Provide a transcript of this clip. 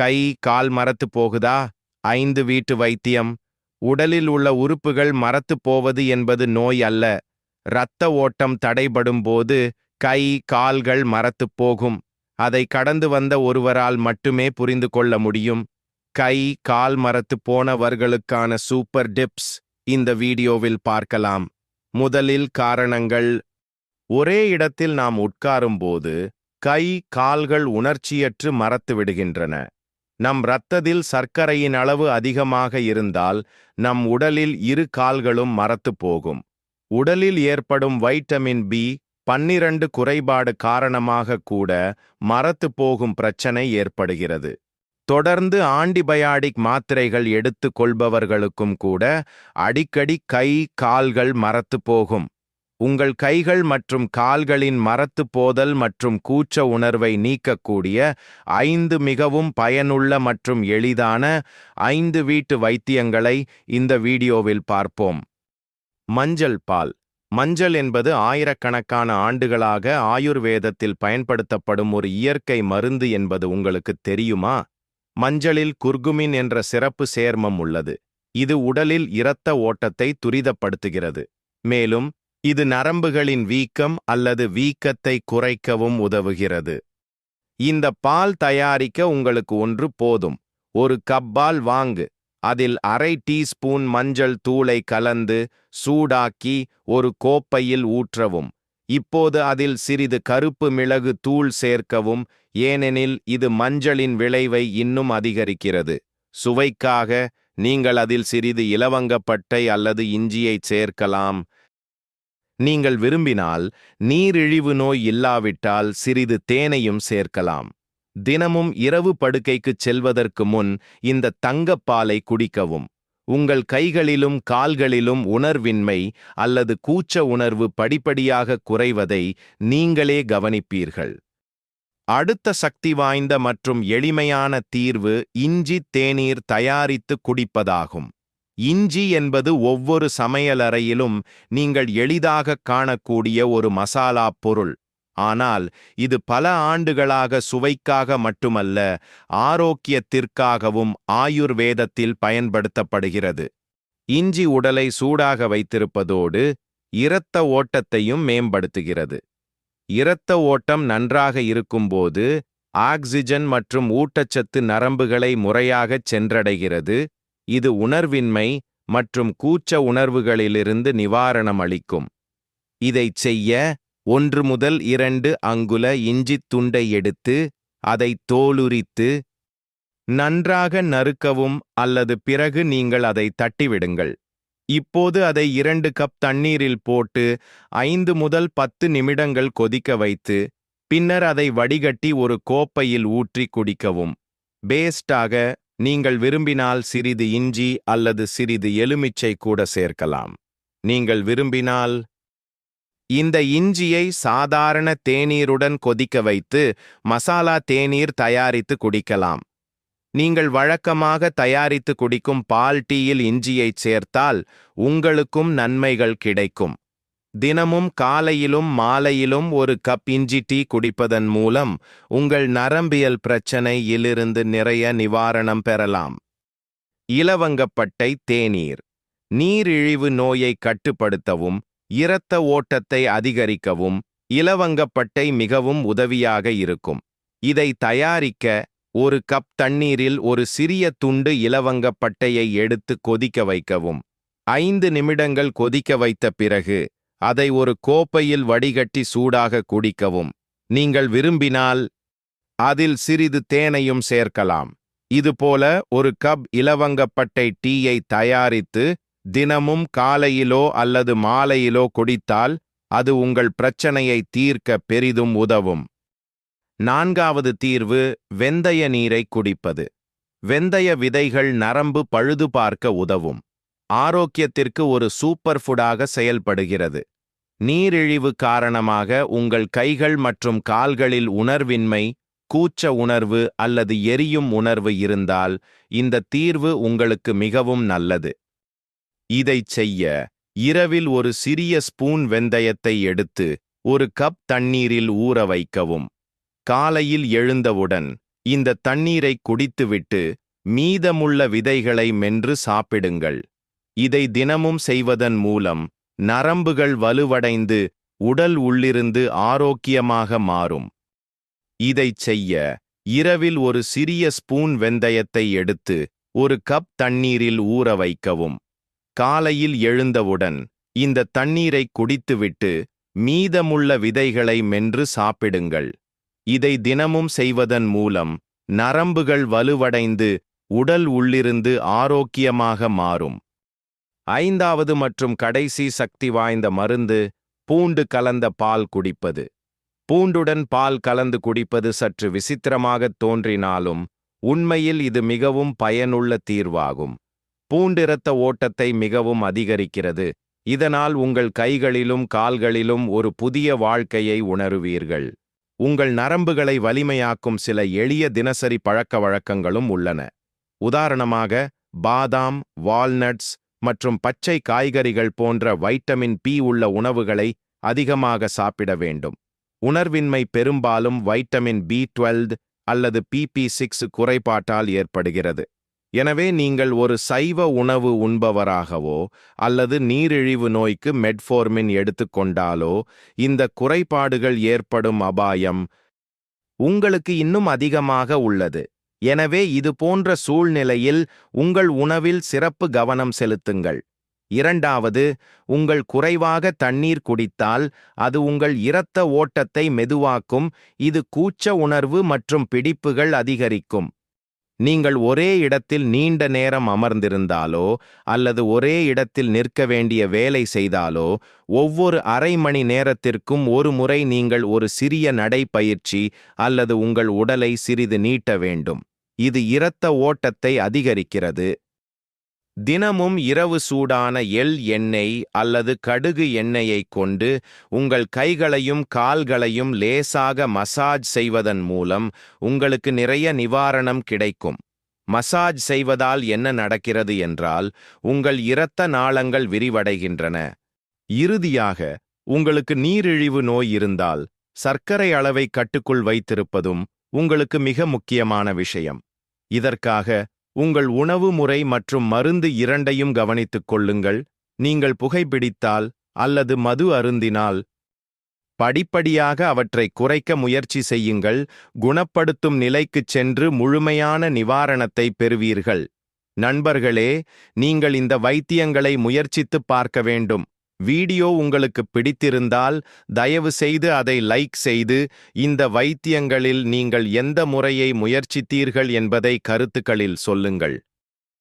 கை கால் மரத்து போகுதா? ஐந்து வீட்டு வைத்தியம். உடலில் உள்ள உறுப்புகள் மரத்து போவது என்பது நோய் அல்ல. இரத்த ஓட்டம் தடைபடும் போது கை கால்கள் மரத்து போகும். அதை கடந்து வந்த ஒருவரால் மட்டுமே புரிந்து கொள்ள முடியும். கை கால் மரத்து போனவர்களுக்கான சூப்பர் டிப்ஸ் இந்த வீடியோவில் பார்க்கலாம். முதலில் காரணங்கள். ஒரே இடத்தில் நாம் உட்காரும்போது கை கால்கள் உணர்ச்சியற்று மறத்து விடுகின்றன. நம் இரத்தத்தில் சர்க்கரையின் அளவு அதிகமாக இருந்தால் நம் உடலில் இரு கால்களும் மரத்து போகும். உடலில் ஏற்படும் வைட்டமின் பி பன்னிரண்டு குறைபாடு காரணமாக கூட மரத்து போகும் பிரச்சனை ஏற்படுகிறது. தொடர்ந்து ஆன்டிபயாடிக் மாத்திரைகள் எடுத்துக் கொள்பவர்களுக்கும் கூட அடிக்கடி கை கால்கள் மரத்து போகும். உங்கள் கைகள் மற்றும் கால்களின் மரத்துப் போதல் மற்றும் கூச்ச உணர்வை நீக்கக்கூடிய ஐந்து மிகவும் பயனுள்ள மற்றும் எளிதான ஐந்து வீட்டு வைத்தியங்களை இந்த வீடியோவில் பார்ப்போம். மஞ்சள் பால். மஞ்சள் என்பது ஆயிரக்கணக்கான ஆண்டுகளாக ஆயுர்வேதத்தில் பயன்படுத்தப்படும் ஒரு இயற்கை மருந்து என்பது உங்களுக்கு தெரியுமா? மஞ்சளில் குர்குமின் என்ற சிறப்பு சேர்மம் உள்ளது. இது உடலில் இரத்த ஓட்டத்தை துரிதப்படுத்துகிறது. மேலும் இது நரம்புகளின் வீக்கம் அல்லது வீக்கத்தை குறைக்கவும் உதவுகிறது. இந்த பால் தயாரிக்க உங்களுக்கு ஒன்று போதும். ஒரு கப்பால் வாங்கு. அதில் அரை டீஸ்பூன் மஞ்சள் தூளை கலந்து சூடாக்கி ஒரு கோப்பையில் ஊற்றவும். இப்போது அதில் சிறிது கருப்பு மிளகு தூள் சேர்க்கவும். ஏனெனில் இது மஞ்சளின் விளைவை இன்னும் அதிகரிக்கிறது. சுவைக்காக நீங்கள் அதில் சிறிது இலவங்கப்பட்டை அல்லது இஞ்சியை சேர்க்கலாம். நீங்கள் விரும்பினால் நீரிழிவு நோய் இல்லாவிட்டால் சிறிது தேனையும் சேர்க்கலாம். தினமும் இரவு படுக்கைக்குச் செல்வதற்கு முன் இந்த தங்கப்பாலை குடிக்கவும். உங்கள் கைகளிலும் கால்களிலும் உணர்வின்மை அல்லது கூச்ச உணர்வு படிப்படியாக குறைவதை நீங்களே கவனிப்பீர்கள். அடுத்த சக்தி வாய்ந்த மற்றும் எளிமையான தீர்வு இஞ்சி தேநீர் தயாரித்து குடிப்பதாகும். இஞ்சி என்பது ஒவ்வொரு சமையலறையிலும் நீங்கள் எளிதாக காணக்கூடிய ஒரு மசாலா பொருள். ஆனால் இது பல ஆண்டுகளாக சுவைக்காக மட்டுமல்ல ஆரோக்கியத்திற்காகவும் ஆயுர்வேதத்தில் பயன்படுத்தப்படுகிறது. இஞ்சி உடலை சூடாக வைத்திருப்பதோடு இரத்த ஓட்டத்தையும் மேம்படுத்துகிறது. இரத்த ஓட்டம் நன்றாக இருக்கும்போது ஆக்சிஜன் மற்றும் ஊட்டச்சத்து நரம்புகளை முறையாகச் சென்றடைகிறது இது உணர்வின்மை மற்றும் கூச்ச உணர்வுகளிலிருந்து நிவாரணம் அளிக்கும் இதைச் செய்ய ஒன்று முதல் இரண்டு அங்குல இஞ்சித் துண்டை எடுத்து அதை தோலுரித்து நன்றாக நறுக்கவும் அல்லது பிறகு நீங்கள் அதை தட்டிவிடுங்கள். இப்போது அதை இரண்டு கப் தண்ணீரில் போட்டு ஐந்து முதல் பத்து நிமிடங்கள் கொதிக்க வைத்து பின்னர் அதை வடிகட்டி ஒரு கோப்பையில் ஊற்றி குடிக்கவும். பேஸ்டாக நீங்கள் விரும்பினால் சிறிது இஞ்சி அல்லது சிறிது எலுமிச்சை கூட சேர்க்கலாம். நீங்கள் விரும்பினால் இந்த இஞ்சியை சாதாரண தேநீருடன் கொதிக்க வைத்து மசாலா தேநீர் தயாரித்து குடிக்கலாம். நீங்கள் வழக்கமாக தயாரித்து குடிக்கும் பால் டீயில் இஞ்சியைச் சேர்த்தால் உங்களுக்கும் நன்மைகள் கிடைக்கும். தினமும் காலையிலும் மாலையிலும் ஒரு கப் இஞ்சி டீ குடிப்பதன் மூலம் உங்கள் நரம்பியல் பிரச்சனையிலிருந்து நிறைய நிவாரணம் பெறலாம். இலவங்கப்பட்டை தேநீர். நீரிழிவு நோயை கட்டுப்படுத்தவும் இரத்த ஓட்டத்தை அதிகரிக்கவும் இலவங்கப்பட்டை மிகவும் உதவியாக இருக்கும். இதை தயாரிக்க ஒரு கப் தண்ணீரில் ஒரு சிறிய துண்டு இலவங்கப்பட்டையை எடுத்து கொதிக்க வைக்கவும். ஐந்து நிமிடங்கள் கொதிக்க வைத்த பிறகு அதை ஒரு கோப்பையில் வடிகட்டி சூடாக குடிக்கவும். நீங்கள் விரும்பினால் அதில் சிறிது தேனையும் சேர்க்கலாம். இதுபோல ஒரு கப் இலவங்கப்பட்டை டீயை தயாரித்து தினமும் காலையிலோ அல்லது மாலையிலோ குடித்தால் அது உங்கள் பிரச்சனையை தீர்க்க பெரிதும் உதவும். நான்காவது தீர்வு வெந்தய நீரை குடிப்பது. வெந்தய விதைகள் நரம்பு பழுது பார்க்க உதவும். ஆரோக்கியத்திற்கு ஒரு சூப்பர் ஃபுடாக செயல்படுகிறது. நீரிழிவு காரணமாக உங்கள் கைகள் மற்றும் கால்களில் உணர்வின்மை கூச்ச உணர்வு அல்லது எரியும் உணர்வு இருந்தால் இந்த தீர்வு உங்களுக்கு மிகவும் நல்லது. இதைச் செய்ய இரவில் ஒரு சிறிய ஸ்பூன் வெந்தயத்தை எடுத்து ஒரு கப் தண்ணீரில் ஊற வைக்கவும். காலையில் எழுந்தவுடன் இந்த தண்ணீரை குடித்துவிட்டு மீதமுள்ள விதைகளை மென்று சாப்பிடுங்கள். இதை தினமும் செய்வதன் மூலம் நரம்புகள் வலுவடைந்து உடல் உள்ளிருந்து ஆரோக்கியமாக மாறும். இதைச் செய்ய இரவில் ஒரு சிறிய ஸ்பூன் வெந்தயத்தை எடுத்து ஒரு கப் தண்ணீரில் ஊற வைக்கவும். காலையில் எழுந்தவுடன் இந்த தண்ணீரை குடித்துவிட்டு மீதமுள்ள விதைகளை மென்று சாப்பிடுங்கள். இதை தினமும் செய்வதன் மூலம் நரம்புகள் வலுவடைந்து உடல் உள்ளிருந்து ஆரோக்கியமாக மாறும். ஐந்தாவது மற்றும் கடைசி சக்தி வாய்ந்த மருந்து பூண்டு கலந்த பால் குடிப்பது. பூண்டுடன் பால் கலந்து குடிப்பது சற்று விசித்திரமாகத் தோன்றினாலும் உண்மையில் இது மிகவும் பயனுள்ள தீர்வாகும். பூண்டிரத்த ஓட்டத்தை மிகவும் அதிகரிக்கிறது. இதனால் உங்கள் கைகளிலும் கால்களிலும் ஒரு புதிய வாழ்க்கையை உணருவீர்கள். உங்கள் நரம்புகளை வலிமையாக்கும் சில எளிய தினசரி பழக்க வழக்கங்களும் உள்ளன. உதாரணமாக பாதாம் வால்நட்ஸ் மற்றும் பச்சை காய்கறிகள் போன்ற வைட்டமின் பி உள்ள உணவுகளை அதிகமாக சாப்பிட வேண்டும். உணர்வின்மை பெரும்பாலும் வைட்டமின் பி டுவெல்த் அல்லது பிபி சிக்ஸ் குறைபாட்டால் ஏற்படுகிறது. எனவே நீங்கள் ஒரு சைவ உணவு உண்பவராகவோ அல்லது நீரிழிவு நோய்க்கு மெட்ஃபோர்மின் எடுத்துக்கொண்டாலோ இந்த குறைபாடுகள் ஏற்படும் அபாயம் உங்களுக்கு இன்னும் அதிகமாக உள்ளது. எனவே இது போன்ற சூழ்நிலையில் உங்கள் உணவில் சிறப்பு கவனம் செலுத்துங்கள். இரண்டாவது உங்கள் குறைவாக தண்ணீர் குடித்தால் அது உங்கள் இரத்த ஓட்டத்தை மெதுவாக்கும் இது கூச்ச உணர்வு மற்றும் பிடிப்புகள் அதிகரிக்கும். நீங்கள் ஒரே இடத்தில் நீண்ட நேரம் அமர்ந்திருந்தாலோ அல்லது ஒரே இடத்தில் நிற்க வேண்டிய வேலை செய்தாலோ ஒவ்வொரு அரை மணி நேரத்திற்கும் ஒரு முறை நீங்கள் ஒரு சிறிய நடைப்பயிற்சி அல்லது உங்கள் உடலை சிறிது நீட்ட வேண்டும். இது இரத்த ஓட்டத்தை அதிகரிக்கிறது. தினமும் இரவு சூடான எள் எண்ணெய் அல்லது கடுகு எண்ணெயைக் கொண்டு உங்கள் கைகளையும் கால்களையும் லேசாக மசாஜ் செய்வதன் மூலம் உங்களுக்கு நிறைய நிவாரணம் கிடைக்கும். மசாஜ் செய்வதால் என்ன நடக்கிறது என்றால் உங்கள் இரத்த நாளங்கள் விரிவடைகின்றன. இறுதியாக உங்களுக்கு நீரிழிவு நோய் இருந்தால் சர்க்கரை அளவை கட்டுக்குள் வைத்திருப்பதும் உங்களுக்கு மிக முக்கியமான விஷயம். இதற்காக உங்கள் உணவு முறை மற்றும் மருந்து இரண்டையும் கவனித்துக் கொள்ளுங்கள். நீங்கள் புகைப்பிடித்தால் அல்லது மது அருந்தினால் படிப்படியாக அவற்றை குறைக்க முயற்சி செய்யுங்கள். குணப்படுத்தும் நிலைக்குச் சென்று முழுமையான நிவாரணத்தை பெறுவீர்கள். நண்பர்களே நீங்கள் இந்த வைத்தியங்களை முயற்சித்துப் பார்க்க வேண்டும். வீடியோ உங்களுக்கு பிடித்திருந்தால் தயவு செய்து அதை லைக் செய்து இந்த வைத்தியங்களில் நீங்கள் எந்த முறையை முயற்சித்தீர்கள் என்பதை கருத்துக்களில் சொல்லுங்கள்.